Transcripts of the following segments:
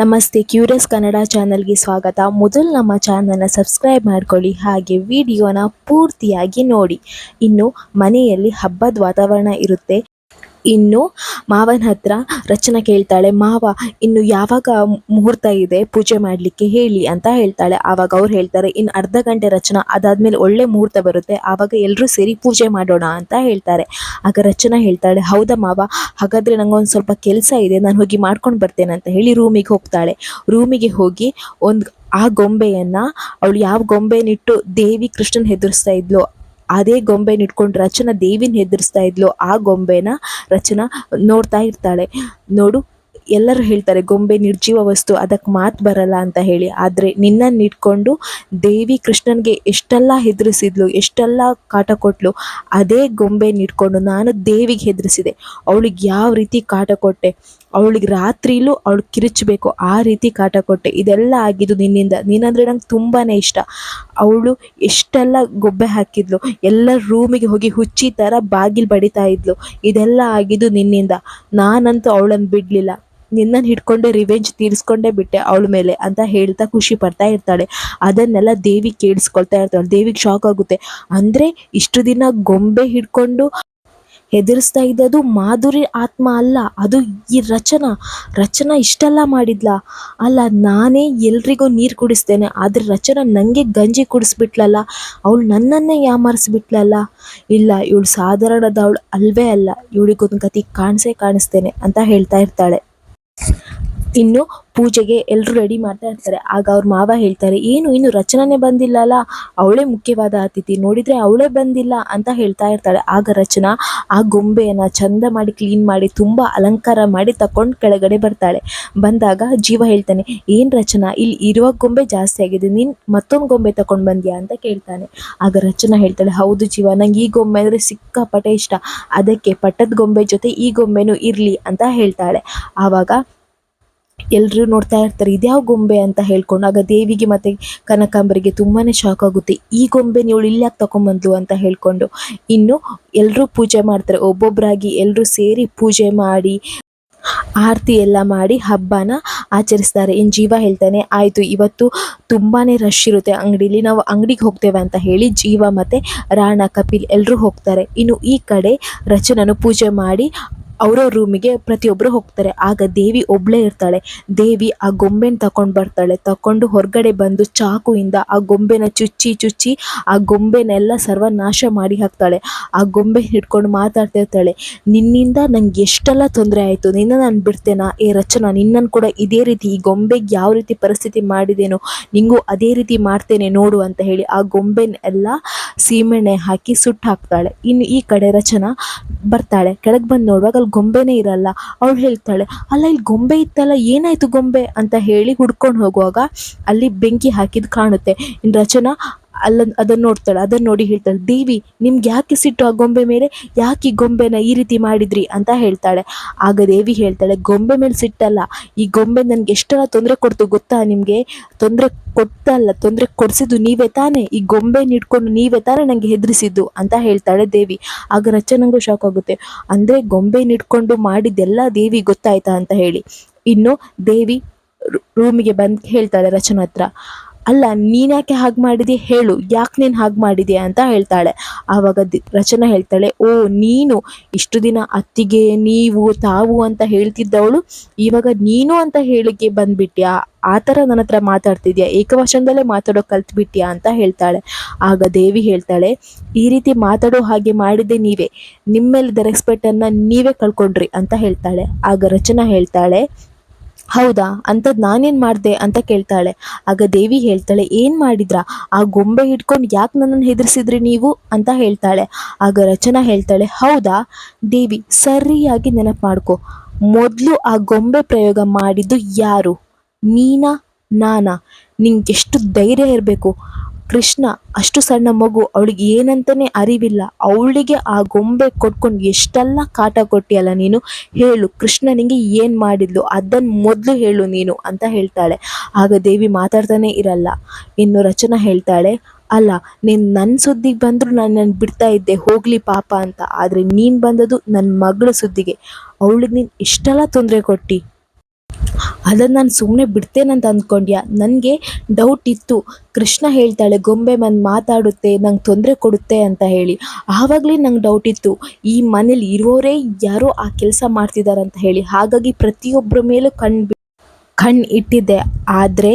ನಮಸ್ತೆ, ಕ್ಯೂರಿಯಸ್ ಕನ್ನಡ ಚಾನಲ್ಗೆ ಸ್ವಾಗತ. ಮೊದಲು ನಮ್ಮ ಚಾನಲ್ನ ಸಬ್ಸ್ಕ್ರೈಬ್ ಮಾಡ್ಕೊಳ್ಳಿ, ಹಾಗೆ ವಿಡಿಯೋನ ಪೂರ್ತಿಯಾಗಿ ನೋಡಿ. ಇನ್ನು ಮನೆಯಲ್ಲಿ ಹಬ್ಬದ ವಾತಾವರಣ ಇರುತ್ತೆ. ಇನ್ನು ಮಾವನ ಹತ್ರ ರಚನಾ ಕೇಳ್ತಾಳೆ, ಮಾವ, ಇನ್ನು ಯಾವಾಗ ಮುಹೂರ್ತ ಇದೆ? ಪೂಜೆ ಮಾಡಲಿಕ್ಕೆ ಹೇಳಿ ಅಂತ ಹೇಳ್ತಾಳೆ. ಆವಾಗ ಅವ್ರು ಹೇಳ್ತಾರೆ, ಇನ್ನು ಅರ್ಧ ಗಂಟೆ ರಚನಾ, ಅದಾದ್ಮೇಲೆ ಒಳ್ಳೆ ಮುಹೂರ್ತ ಬರುತ್ತೆ. ಆವಾಗ ಎಲ್ಲರೂ ಸೇರಿ ಪೂಜೆ ಮಾಡೋಣ ಅಂತ ಹೇಳ್ತಾರೆ. ಆಗ ರಚನಾ ಹೇಳ್ತಾಳೆ, ಹೌದಾ ಮಾವ, ಹಾಗಾದ್ರೆ ನಂಗೊಂದು ಸ್ವಲ್ಪ ಕೆಲಸ ಇದೆ, ನಾನು ಹೋಗಿ ಮಾಡ್ಕೊಂಡು ಬರ್ತೇನೆ ಅಂತ ಹೇಳಿ ರೂಮಿಗೆ ಹೋಗ್ತಾಳೆ. ರೂಮಿಗೆ ಹೋಗಿ ಒಂದು ಆ ಗೊಂಬೆಯನ್ನ, ಅವಳು ಯಾವ ಗೊಂಬೆನಿಟ್ಟು ದೇವಿ ಕೃಷ್ಣನ್ ಹೆದರಿಸ್ತಾ ಇದ್ಲು ಅದೇ ಗೊಂಬೆನ ಇಟ್ಕೊಂಡು ರಚನಾ ದೇವಿನ ಹೆದರ್ಸ್ತಾ ಇದ್ಲು. ಆ ಗೊಂಬೆನ ರಚನಾ ನೋಡ್ತಾ ಇರ್ತಾಳೆ. ನೋಡು, ಎಲ್ಲರೂ ಹೇಳ್ತಾರೆ, ಗೊಂಬೆ ನಿರ್ಜೀವ ವಸ್ತು ಅದಕ್ಕೆ ಮಾತು ಬರಲ್ಲ ಅಂತ ಹೇಳಿ. ಆದರೆ ನಿನ್ನನ್ನು ಇಟ್ಕೊಂಡು ದೇವಿ ಕೃಷ್ಣನಿಗೆ ಎಷ್ಟೆಲ್ಲ ಹೆದರಿಸಿದ್ಲು, ಎಷ್ಟೆಲ್ಲ ಕಾಟ ಕೊಟ್ಲು, ಅದೇ ಗೊಂಬೆನ ಇಟ್ಕೊಂಡು ನಾನು ದೇವಿಗೆ ಹೆದರಿಸಿದೆ. ಅವಳಿಗೆ ಯಾವ ರೀತಿ ಕಾಟ ಕೊಟ್ಟೆ? ಅವಳಿಗೆ ರಾತ್ರಿಲೂ ಅವಳು ಕಿರಿಚಬೇಕು, ಆ ರೀತಿ ಕಾಟ ಕೊಟ್ಟೆ. ಇದೆಲ್ಲ ಆಗಿದ್ದು ನಿನ್ನಿಂದ. ನೀನಂದ್ರೆ ನಂಗೆ ತುಂಬಾ ಇಷ್ಟ. ಅವಳು ಎಷ್ಟೆಲ್ಲ ಗೊಬ್ಬೆ ಹಾಕಿದ್ಲು. ಎಲ್ಲ ರೂಮಿಗೆ ಹೋಗಿ ಹುಚ್ಚಿ ಥರ ಬಾಗಿಲು ಬಡಿತಾ ಇದ್ಲು. ಇದೆಲ್ಲ ಆಗಿದ್ದು ನಿನ್ನಿಂದ. ನಾನಂತೂ ಅವಳನ್ನು ಬಿಡಲಿಲ್ಲ. ನಿನ್ನನ್ನು ಹಿಡ್ಕೊಂಡೆ ರಿವೆಂಜ್ ತೀರಿಸ್ಕೊಂಡೇ ಬಿಟ್ಟೆ ಅವಳ ಮೇಲೆ ಅಂತ ಹೇಳ್ತಾ ಖುಷಿ ಪಡ್ತಾ ಇರ್ತಾಳೆ. ಅದನ್ನೆಲ್ಲ ದೇವಿ ಕೇಳಿಸ್ಕೊಳ್ತಾ ಇರ್ತಾಳೆ. ದೇವಿಗೆ ಶಾಕ್ ಆಗುತ್ತೆ. ಅಂದರೆ ಇಷ್ಟು ದಿನ ಗೊಂಬೆ ಹಿಡ್ಕೊಂಡು ಹೆದರಿಸ್ತಾ ಇದ್ದದು ಮಾಧುರಿ ಆತ್ಮ ಅಲ್ಲ, ಅದು ಈ ರಚನ ರಚನ ಇಷ್ಟೆಲ್ಲ ಮಾಡಿದ್ಲ. ಅಲ್ಲ, ನಾನೇ ಎಲ್ರಿಗೂ ನೀರು ಕುಡಿಸ್ತೇನೆ, ಆದರೆ ರಚನ ನನಗೆ ಗಂಜಿ ಕುಡಿಸ್ಬಿಟ್ಲಲ್ಲ, ಅವಳು ನನ್ನನ್ನೇ ಯಾಮಾರಿಸ್ಬಿಟ್ಲಲ್ಲ. ಇಲ್ಲ, ಇವಳು ಸಾಧಾರಣದವಳು ಅಲ್ವೇ ಅಲ್ಲ, ಇವಳಿಗೊಂದು ಗತಿ ಕಾಣಿಸೇ ಕಾಣಿಸ್ತೇನೆ ಅಂತ ಹೇಳ್ತಾ ಇರ್ತಾಳೆ. ಇನ್ನು ಪೂಜೆಗೆ ಎಲ್ಲರೂ ರೆಡಿ ಮಾಡ್ತಾ ಇರ್ತಾರೆ. ಆಗ ಅವ್ರ ಮಾವ ಹೇಳ್ತಾರೆ, ಏನು, ಇನ್ನು ರಚನಾನೇ ಬಂದಿಲ್ಲಲ್ಲ ಅವಳೇ ಮುಖ್ಯವಾದ ಅತಿಥಿ. ನೋಡಿದ್ರೆ ಅವಳೇ ಬಂದಿಲ್ಲ ಅಂತ ಹೇಳ್ತಾ ಇರ್ತಾಳೆ. ಆಗ ರಚನಾ ಆ ಗೊಂಬೆಯನ್ನು ಚಂದ ಮಾಡಿ ಕ್ಲೀನ್ ಮಾಡಿ ತುಂಬ ಅಲಂಕಾರ ಮಾಡಿ ತಕೊಂಡು ಕೆಳಗಡೆ ಬರ್ತಾಳೆ. ಬಂದಾಗ ಜೀವ ಹೇಳ್ತಾನೆ, ಏನು ರಚನಾ, ಇಲ್ಲಿ ಇರುವ ಗೊಂಬೆ ಜಾಸ್ತಿ ಆಗಿದೆ. ನೀನು ಮತ್ತೊಂದು ಗೊಂಬೆ ತಗೊಂಡು ಬಂದ್ಯಾ? ಅಂತ ಕೇಳ್ತಾನೆ. ಆಗ ರಚನಾ ಹೇಳ್ತಾಳೆ, ಹೌದು ಜೀವ, ನಂಗೆ ಈ ಗೊಂಬೆ ಅಂದರೆ ಸಿಕ್ಕಾಪಟ್ಟೆ ಇಷ್ಟ. ಅದಕ್ಕೆ ಪಟ್ಟದ ಗೊಂಬೆ ಜೊತೆ ಈ ಗೊಂಬೆನೂ ಇರ್ಲಿ ಅಂತ ಹೇಳ್ತಾಳೆ. ಆವಾಗ ಎಲ್ಲರೂ ನೋಡ್ತಾ ಇರ್ತಾರೆ, ಇದ್ಯಾವ ಗೊಂಬೆ ಅಂತ ಹೇಳ್ಕೊಂಡು ಆಗ ದೇವಿಗೆ ಮತ್ತು ಕನಕಾಂಬರಿಗೆ ತುಂಬಾ ಶಾಕ್ ಆಗುತ್ತೆ. ಈ ಗೊಂಬೆ ನೀವು ಇಲ್ಲಿ ತಗೊಂಬಂದು ಅಂತ ಹೇಳ್ಕೊಂಡು ಇನ್ನು ಎಲ್ಲರೂ ಪೂಜೆ ಮಾಡ್ತಾರೆ. ಒಬ್ಬೊಬ್ಬರಾಗಿ ಎಲ್ಲರೂ ಸೇರಿ ಪೂಜೆ ಮಾಡಿ, ಆರತಿ ಎಲ್ಲ ಮಾಡಿ ಹಬ್ಬನ ಆಚರಿಸ್ತಾರೆ. ಇನ್ನು ಜೀವ ಹೇಳ್ತಾನೆ, ಆಯಿತು, ಇವತ್ತು ತುಂಬಾ ರಶ್ ಇರುತ್ತೆ. ಅಂಗಡಿಲಿ ನಾವು ಅಂಗಡಿಗೆ ಹೋಗ್ತೇವೆ ಅಂತ ಹೇಳಿ ಜೀವ ಮತ್ತು ರಾಣ, ಕಪಿಲ್ ಎಲ್ಲರೂ ಹೋಗ್ತಾರೆ. ಇನ್ನು ಈ ಕಡೆ ರಚನನು ಪೂಜೆ ಮಾಡಿ ಅವ್ರವ್ರ ರೂಮಿಗೆ ಪ್ರತಿಯೊಬ್ಬರು ಹೋಗ್ತಾರೆ. ಆಗ ದೇವಿ ಒಬ್ಳೆ ಇರ್ತಾಳೆ. ದೇವಿ ಆ ಗೊಂಬೆನ ತಕೊಂಡು ಬರ್ತಾಳೆ. ತಕೊಂಡು ಹೊರಗಡೆ ಬಂದು ಚಾಕುಯಿಂದ ಆ ಗೊಂಬೆನ ಚುಚ್ಚಿ ಚುಚ್ಚಿ ಆ ಗೊಂಬೆನೆಲ್ಲ ಸರ್ವನಾಶ ಮಾಡಿ ಹಾಕ್ತಾಳೆ. ಆ ಗೊಂಬೆ ಹಿಡ್ಕೊಂಡು ಮಾತಾಡ್ತಾ ಇರ್ತಾಳೆ. ನಿನ್ನಿಂದ ನಂಗೆ ಎಷ್ಟೆಲ್ಲ ತೊಂದರೆ ಆಯಿತು. ನಿನ್ನ ನಾನು ಬಿಡ್ತೇನಾ? ಏ ರಚನಾ ನಿನ್ನನ್ನು ಕೂಡ ಇದೇ ರೀತಿ ಈ ಗೊಂಬೆಗೆ ಯಾವ ರೀತಿ ಪರಿಸ್ಥಿತಿ ಮಾಡಿದೇನೋ ನಿಂಗೂ ಅದೇ ರೀತಿ ಮಾಡ್ತೇನೆ ನೋಡು ಅಂತ ಹೇಳಿ ಆ ಗೊಂಬೆನೆಲ್ಲ ಸೀಮೆಣ್ಣೆ ಹಾಕಿ ಸುಟ್ಟು ಹಾಕ್ತಾಳೆ. ಇನ್ನು ಈ ಕಡೆ ರಚನಾ ಬರ್ತಾಳೆ. ಕೆಳಗೆ ಬಂದು ನೋಡುವಾಗ ಅಲ್ಲಿ ಗೊಂಬೆನೇ ಇರಲ್ಲ. ಅವಳು ಹೇಳ್ತಾಳೆ, ಅಲ್ಲ ಇಲ್ಲಿ ಗೊಂಬೆ ಇತ್ತಲ್ಲ, ಏನಾಯ್ತು ಗೊಂಬೆ? ಅಂತ ಹೇಳಿ ಹುಡ್ಕೊಂಡು ಹೋಗುವಾಗ ಅಲ್ಲಿ ಬೆಂಕಿ ಹಾಕಿದ್ ಕಾಣುತ್ತೆ. ಇನ್ನು ರಚನಾ ಅಲ್ಲ ಅದನ್ನ ನೋಡ್ತಾಳೆ ಅದನ್ನ ನೋಡಿ ಹೇಳ್ತಾಳೆ, ದೇವಿ, ನಿಮ್ಗೆ ಯಾಕೆ ಸಿಟ್ಟು ಆ ಗೊಂಬೆ ಮೇಲೆ? ಯಾಕೆ ಈ ಗೊಂಬೆನ ಈ ರೀತಿ ಮಾಡಿದ್ರಿ? ಅಂತ ಹೇಳ್ತಾಳೆ. ಆಗ ದೇವಿ ಹೇಳ್ತಾಳೆ, ಗೊಂಬೆ ಮೇಲೆ ಸಿಟ್ಟಲ್ಲ. ಈ ಗೊಂಬೆ ನನಗೆ ಎಷ್ಟೆಲ್ಲ ತೊಂದರೆ ಕೊಡ್ತು ಗೊತ್ತಾ ನಿಮಗೆ? ತೊಂದರೆ ಕೊಟ್ಟಲ್ಲ ತೊಂದರೆ ಕೊಡಿಸಿದ್ದು ನೀವೇ ತಾನೇ? ಈ ಗೊಂಬೆ ಇಟ್ಕೊಂಡು ನೀವೇ ತಾನೇ ನನಗೆ ಹೆದರಿಸಿದ್ದು? ಅಂತ ಹೇಳ್ತಾಳೆ ದೇವಿ. ಆಗ ರಚನಂಗೂ ಶಾಕ್ ಆಗುತ್ತೆ. ಅಂದ್ರೆ ಗೊಂಬೆನ ಇಟ್ಕೊಂಡು ಮಾಡಿದ್ದೆಲ್ಲ ದೇವಿ ಗೊತ್ತಾಯ್ತಾ? ಅಂತ ಹೇಳಿ. ಇನ್ನು ದೇವಿ ರೂಮಿಗೆ ಬಂದು ಹೇಳ್ತಾಳೆ ರಚನ ಹತ್ರ. ಅಲ್ಲ ನೀನ್ಯಾಕೆ ಹಾಗೆ ಮಾಡಿದೆ ಹೇಳು. ಯಾಕೆ ನೀನು ಹಾಗೆ ಮಾಡಿದೆ ಅಂತ ಹೇಳ್ತಾಳೆ. ಆವಾಗ ರಚನಾ ಹೇಳ್ತಾಳೆ, ಓ, ನೀನು ಇಷ್ಟು ದಿನ ಅತ್ತಿಗೆ, ನೀವು, ತಾವು ಅಂತ ಹೇಳ್ತಿದ್ದವಳು, ಇವಾಗ ನೀನು ಅಂತ ಹೇಳಿಕೆ ಬಂದ್ಬಿಟ್ಯಾ? ಆ ಥರ ನನ್ನ ಹತ್ರ ಮಾತಾಡ್ತಿದ್ಯಾ? ಏಕವಚನದಲ್ಲೇ ಮಾತಾಡೋ ಕಲ್ತ್ಬಿಟ್ಯಾ ಅಂತ ಹೇಳ್ತಾಳೆ. ಆಗ ದೇವಿ ಹೇಳ್ತಾಳೆ, ಈ ರೀತಿ ಮಾತಾಡೋ ಹಾಗೆ ಮಾಡಿದ್ದೆ ನೀವೇ. ನಿಮ್ಮೇಲಿದ್ದ ರೆಸ್ಪೆಕ್ಟನ್ನು ನೀವೇ ಕಳ್ಕೊಂಡ್ರಿ ಅಂತ ಹೇಳ್ತಾಳೆ. ಆಗ ರಚನಾ ಹೇಳ್ತಾಳೆ ಹೌದಾ? ಅಂಥದ್ದು ನಾನೇನು ಮಾಡಿದೆ ಅಂತ ಕೇಳ್ತಾಳೆ. ಆಗ ದೇವಿ ಹೇಳ್ತಾಳೆ, ಏನು ಮಾಡಿದ್ರಾ? ಆ ಗೊಂಬೆ ಹಿಡ್ಕೊಂಡು ಯಾಕೆ ನನ್ನನ್ನು ಹೆದರಿಸಿದ್ರಿ ನೀವು? ಅಂತ ಹೇಳ್ತಾಳೆ. ಆಗ ರಚನಾ ಹೇಳ್ತಾಳೆ, ಹೌದಾ? ದೇವಿ, ಸರಿಯಾಗಿ ನೆನಪು ಮಾಡ್ಕೊ. ಮೊದಲು ಆ ಗೊಂಬೆ ಪ್ರಯೋಗ ಮಾಡಿದ್ದು ಯಾರು? ನೀನಾ, ನಾನಾ? ನಿಂಗೆಷ್ಟು ಧೈರ್ಯ ಇರಬೇಕು. ಕೃಷ್ಣ, ಅಷ್ಟು ಸಣ್ಣ ಮಗು, ಅವಳಿಗೆ ಏನಂತನೇ ಅರಿವಿಲ್ಲ. ಅವಳಿಗೆ ಆ ಗೊಂಬೆ ಕೊಟ್ಕೊಂಡು ಎಷ್ಟೆಲ್ಲ ಕಾಟ ಕೊಟ್ಟಿಯಲ್ಲ ನೀನು? ಹೇಳು, ಕೃಷ್ಣ ನಿಂಗೆ ಏನು ಮಾಡಿದ್ಲು? ಅದನ್ನು ಮೊದಲು ಹೇಳು ನೀನು ಅಂತ ಹೇಳ್ತಾಳೆ. ಆಗ ದೇವಿ ಮಾತಾಡ್ತಾನೆ ಇರಲ್ಲ. ಇನ್ನು ರಚನಾ ಹೇಳ್ತಾಳೆ, ಅಲ್ಲ, ನೀನು ನನ್ನ ಸುದ್ದಿಗೆ ಬಂದರೂ ನಾನು ಬಿಡ್ತಾ ಇದ್ದೆ, ಹೋಗಲಿ ಪಾಪ ಅಂತ. ಆದರೆ ನೀನು ಬಂದದ್ದು ನನ್ನ ಮಗಳ ಸುದ್ದಿಗೆ. ಅವಳಿಗೆ ನೀನು ಇಷ್ಟೆಲ್ಲ ತೊಂದರೆ ಕೊಟ್ಟು. ಅದನ್ನು ನಾನು ಸುಮ್ಮನೆ ಬಿಡ್ತೇನಂತ ಅಂದ್ಕೊಂಡ್ಯ ನನಗೆ ಡೌಟ್ ಇತ್ತು. ಕೃಷ್ಣ ಹೇಳ್ತಾಳೆ, ಗೊಂಬೆ ಬಂದು ಮಾತಾಡುತ್ತೆ, ನಂಗೆ ತೊಂದರೆ ಕೊಡುತ್ತೆ ಅಂತ ಹೇಳಿ. ಆವಾಗಲೇ ನಂಗೆ ಡೌಟ್ ಇತ್ತು. ಈ ಮನೇಲಿ ಇರೋರೇ ಯಾರೋ ಆ ಕೆಲಸ ಮಾಡ್ತಿದ್ದಾರೆ ಅಂತ ಹೇಳಿ. ಹಾಗಾಗಿ ಪ್ರತಿಯೊಬ್ಬರ ಮೇಲೂ ಕಣ್ಣು ಕಣ್ಣು ಇಟ್ಟಿದ್ದೆ. ಆದರೆ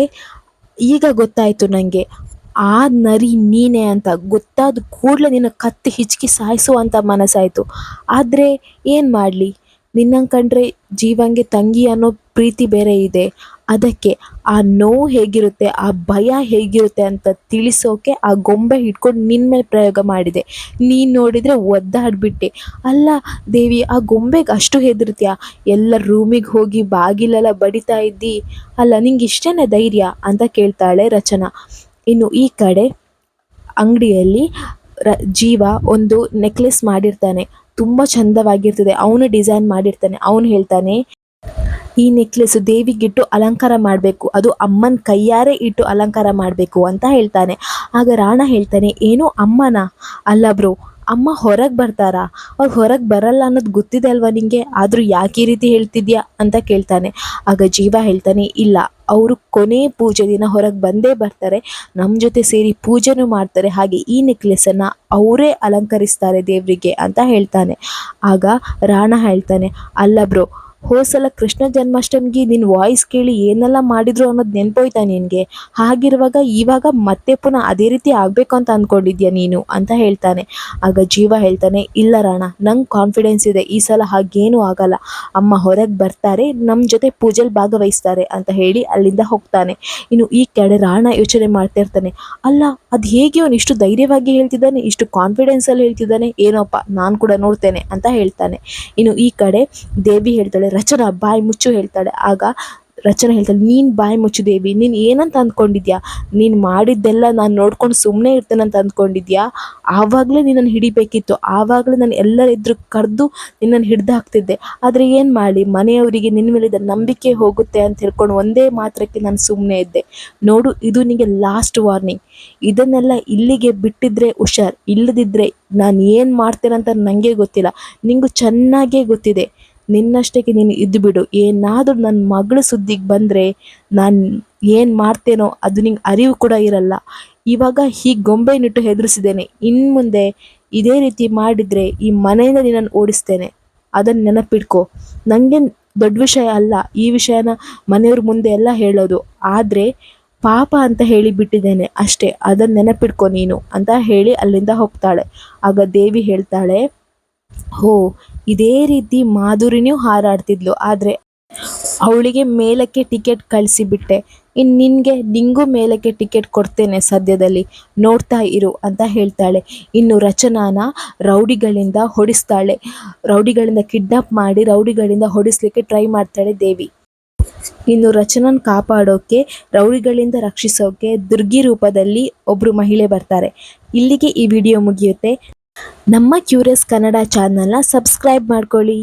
ಈಗ ಗೊತ್ತಾಯಿತು ನನಗೆ ಆ ನರಿ ನೀನೇ ಅಂತ. ಗೊತ್ತಾದ ಕೂಡಲೇ ನಿನ್ನ ಕತ್ತಿ ಹಿಚ್ಕಿ ಸಾಯಿಸುವಂಥ ಮನಸ್ಸಾಯಿತು. ಆದರೆ ಏನು ಮಾಡಲಿ? ನಿನ್ನಂಗೆ ಕಂಡ್ರೆ ಜೀವಂಗೆ ತಂಗಿ ಅನ್ನೋ ಪ್ರೀತಿ ಬೇರೆ ಇದೆ. ಅದಕ್ಕೆ ಆ ನೋವು ಹೇಗಿರುತ್ತೆ, ಆ ಭಯ ಹೇಗಿರುತ್ತೆ ಅಂತ ತಿಳಿಸೋಕೆ ಆ ಗೊಂಬೆ ಹಿಡ್ಕೊಂಡು ನಿನ್ನ ಮೇಲೆ ಪ್ರಯೋಗ ಮಾಡಿದೆ. ನೀನು ನೋಡಿದರೆ ಒದ್ದಾಡ್ಬಿಟ್ಟೆ. ಅಲ್ಲ ದೇವಿ, ಆ ಗೊಂಬೆಗೆ ಅಷ್ಟು ಹೆದರ್ತೀಯ? ಎಲ್ಲ ರೂಮಿಗೆ ಹೋಗಿ ಬಾಗಿಲೆಲ್ಲ ಬಡಿತಾ ಇದ್ದಿ. ಅಲ್ಲ, ನಿಂಗೆ ಇಷ್ಟೇನೆ ಧೈರ್ಯ? ಅಂತ ಕೇಳ್ತಾಳೆ ರಚನಾ. ಇನ್ನು ಈ ಕಡೆ ಅಂಗಡಿಯಲ್ಲಿ ರ, ಜೀವ ಒಂದು ನೆಕ್ಲೆಸ್ ಮಾಡಿರ್ತಾನೆ. ತುಂಬ ಚಂದವಾಗಿರ್ತದೆ. ಅವನು ಡಿಸೈನ್ ಮಾಡಿರ್ತಾನೆ. ಅವನು ಹೇಳ್ತಾನೆ ಈ ನೆಕ್ಲೆಸ್ ದೇವಿಗಿಟ್ಟು ಅಲಂಕಾರ ಮಾಡಬೇಕು. ಅದು ಅಮ್ಮನ ಕೈಯಾರೆ ಇಟ್ಟು ಅಲಂಕಾರ ಮಾಡಬೇಕು ಅಂತ ಹೇಳ್ತಾನೆ. ಆಗ ರಾಣ ಹೇಳ್ತಾನೆ, ಏನು ಅಮ್ಮನ? ಅಲ್ಲ ಬ್ರೋ, ಅಮ್ಮ ಹೊರಗೆ ಬರ್ತಾರಾ? ಅವ್ರು ಹೊರಗೆ ಬರಲ್ಲ ಅನ್ನೋದು ಗೊತ್ತಿದೆ ಅಲ್ವಾ ನಿಂಗೆ? ಆದರೂ ಯಾಕೆ ಈ ರೀತಿ ಹೇಳ್ತಿದ್ಯಾ? ಅಂತ ಕೇಳ್ತಾನೆ. ಆಗ ಜೀವ ಹೇಳ್ತಾನೆ, ಇಲ್ಲ, ಅವರು ಕೊನೆ ಪೂಜೆ ದಿನ ಹೊರಗೆ ಬಂದೇ ಬರ್ತಾರೆ. ನಮ್ಮ ಜೊತೆ ಸೇರಿ ಪೂಜೆನೂ ಮಾಡ್ತಾರೆ. ಹಾಗೆ ಈ ನೆಕ್ಲೆಸನ್ನು ಅವರೇ ಅಲಂಕರಿಸ್ತಾರೆ ದೇವರಿಗೆ, ಅಂತ ಹೇಳ್ತಾನೆ. ಆಗ ರಾಣ ಹೇಳ್ತಾನೆ, ಅಲ್ಲ ಬ್ರೋ ಹೋದ್ಸಲ ಕೃಷ್ಣ ಜನ್ಮಾಷ್ಟಮಿಗೆ ನಿನ್ನ ವಾಯ್ಸ್ ಕೇಳಿ ಏನೆಲ್ಲ ಮಾಡಿದ್ರು ಅನ್ನೋದು ನೆನ್ಪೋಯ್ತಾ ನಿನಗೆ? ಹಾಗಿರುವಾಗ ಇವಾಗ ಮತ್ತೆ ಪುನಃ ಅದೇ ರೀತಿ ಆಗಬೇಕು ಅಂತ ಅಂದ್ಕೊಂಡಿದ್ಯಾ ನೀನು ಅಂತ ಹೇಳ್ತಾನೆ. ಆಗ ಜೀವ ಹೇಳ್ತಾನೆ, ಇಲ್ಲ ರಾಣ, ನಂಗೆ ಕಾನ್ಫಿಡೆನ್ಸ್ ಇದೆ, ಈ ಸಲ ಹಾಗೇನೂ ಆಗಲ್ಲ. ಅಮ್ಮ ಹೊರಗೆ ಬರ್ತಾರೆ ನಮ್ಮ ಜೊತೆ ಪೂಜೆಲಿ ಭಾಗವಹಿಸ್ತಾರೆ ಅಂತ ಹೇಳಿ ಅಲ್ಲಿಂದ ಹೋಗ್ತಾನೆ. ಇನ್ನು ಈ ಕಡೆ ರಾಣ ಯೋಚನೆ ಮಾಡ್ತಾ ಇರ್ತಾನೆ, ಅಲ್ಲ, ಅದು ಹೇಗೆ ಅವನು ಇಷ್ಟು ಧೈರ್ಯವಾಗಿ ಹೇಳ್ತಿದ್ದಾನೆ, ಇಷ್ಟು ಕಾನ್ಫಿಡೆನ್ಸಲ್ಲಿ ಹೇಳ್ತಿದ್ದಾನೆ, ಏನೋಪ್ಪ, ನಾನು ಕೂಡ ನೋಡ್ತೇನೆ ಅಂತ ಹೇಳ್ತಾನೆ. ಇನ್ನು ಈ ಕಡೆ ದೇವಿ ಹೇಳ್ತಾಳೆ ರಚನಾ ಬಾಯಿ ಮುಚ್ಚು ಹೇಳ್ತಾಳೆ. ಆಗ ರಚನಾ ಹೇಳ್ತಾಳೆ, ನೀನು ಬಾಯಿ ಮುಚ್ಚು ದೇವಿ ನೀನು ಏನಂತ ಅಂದ್ಕೊಂಡಿದ್ಯಾ? ನೀನು ಮಾಡಿದ್ದೆಲ್ಲ ನಾನು ನೋಡ್ಕೊಂಡು ಸುಮ್ಮನೆ ಇರ್ತೇನಂತ ಅಂದ್ಕೊಂಡಿದ್ಯಾ? ಆವಾಗಲೇ ನಿನ್ನನ್ನು ಹಿಡಿಬೇಕಿತ್ತು. ಆವಾಗಲೇ ನಾನು ಎಲ್ಲರ ಎದುರು ಕರೆದು ನಿನ್ನನ್ನು ಹಿಡ್ದು ಹಾಕ್ತಿದ್ದೆ. ಆದರೆ ಏನು ಮಾಡಿ? ಮನೆಯವರಿಗೆ ನಿನ್ನ ಮೇಲಿದ್ದ ನಂಬಿಕೆ ಹೋಗುತ್ತೆ ಅಂತ ಹೇಳ್ಕೊಂಡು ಒಂದೇ ಮಾತ್ರಕ್ಕೆ ನಾನು ಸುಮ್ಮನೆ ಇದ್ದೆ. ನೋಡು, ಇದು ನಿನಗೆ ಲಾಸ್ಟ್ ವಾರ್ನಿಂಗ್ ಇದನ್ನೆಲ್ಲ ಇಲ್ಲಿಗೆ ಬಿಟ್ಟಿದ್ರೆ ಹುಷಾರ್. ಇಲ್ಲದಿದ್ದರೆ ನಾನು ಏನು ಮಾಡ್ತೇನಂತ ನನಗೆ ಗೊತ್ತಿಲ್ಲ. ನಿಂಗೂ ಚೆನ್ನಾಗೇ ಗೊತ್ತಿದೆ. ನಿನ್ನಷ್ಟಕ್ಕೆ ನೀನು ಇದ್ದು ಬಿಡು. ಏನಾದರೂ ನನ್ನ ಮಗಳ ಸುದ್ದಿಗೆ ಬಂದರೆ ನಾನು ಏನು ಮಾಡ್ತೇನೋ ಅದು ನಿಂಗೆ ಅರಿವು ಕೂಡ ಇರಲ್ಲ. ಇವಾಗ ಹೀಗೆ ಗೊಂಬೆನಿಟ್ಟು ಹೆದರಿಸಿದ್ದೇನೆ. ಇನ್ನು ಮುಂದೆ ಇದೇ ರೀತಿ ಮಾಡಿದರೆ ಈ ಮನೆಯಿಂದ ನಿನ್ನನ್ನು ಓಡಿಸ್ತೇನೆ. ಅದನ್ನು ನೆನಪಿಟ್ಕೋ. ನನಗೆ ದೊಡ್ಡ ವಿಷಯ ಅಲ್ಲ. ಈ ವಿಷಯನ ಮನೆಯವ್ರ ಮುಂದೆ ಎಲ್ಲ ಹೇಳೋದು. ಆದರೆ ಪಾಪ ಅಂತ ಹೇಳಿ ಬಿಟ್ಟಿದ್ದೇನೆ ಅಷ್ಟೇ. ಅದನ್ನು ನೆನಪಿಟ್ಕೊ ನೀನು ಅಂತ ಹೇಳಿ ಅಲ್ಲಿಂದ ಹೋಗ್ತಾಳೆ. ಆಗ ದೇವಿ ಹೇಳ್ತಾಳೆ ಹೋ, ಇದೇ ರೀತಿ ಮಾಧುರಿನೂ ಹಾರಾಡ್ತಿದ್ಲು. ಆದರೆ ಅವಳಿಗೆ ಮೇಲಕ್ಕೆ ಟಿಕೆಟ್ ಕಳಿಸಿಬಿಟ್ಟೆ. ಇನ್ನು ನಿನಗೆ ನಿಂಗೂ ಮೇಲಕ್ಕೆ ಟಿಕೆಟ್ ಕೊಡ್ತೇನೆ ಸದ್ಯದಲ್ಲಿ. ನೋಡ್ತಾ ಇರು ಅಂತ ಹೇಳ್ತಾಳೆ. ಇನ್ನು ರಚನಾನ ರೌಡಿಗಳಿಂದ ಹೊಡಿಸ್ತಾಳೆ. ರೌಡಿಗಳಿಂದ ಕಿಡ್ನಾಪ್ ಮಾಡಿ ರೌಡಿಗಳಿಂದ ಹೊಡಿಸ್ಲಿಕ್ಕೆ ಟ್ರೈ ಮಾಡ್ತಾಳೆ ದೇವಿ. ಇನ್ನು ರಚನನ್ ಕಾಪಾಡೋಕೆ, ರೌಡಿಗಳಿಂದ ರಕ್ಷಿಸೋಕೆ ದುರ್ಗಿ ರೂಪದಲ್ಲಿ ಒಬ್ಬರು ಮಹಿಳೆ ಬರ್ತಾರೆ. ಇಲ್ಲಿಗೆ ಈ ವಿಡಿಯೋ ಮುಗಿಯುತ್ತೆ. ನಮ್ಮ ಕ್ಯೂರಿಯಸ್ ಕನ್ನಡ ಚಾನಲ್ನ ಸಬ್ಸ್ಕ್ರೈಬ್ ಮಾಡ್ಕೊಳ್ಳಿ.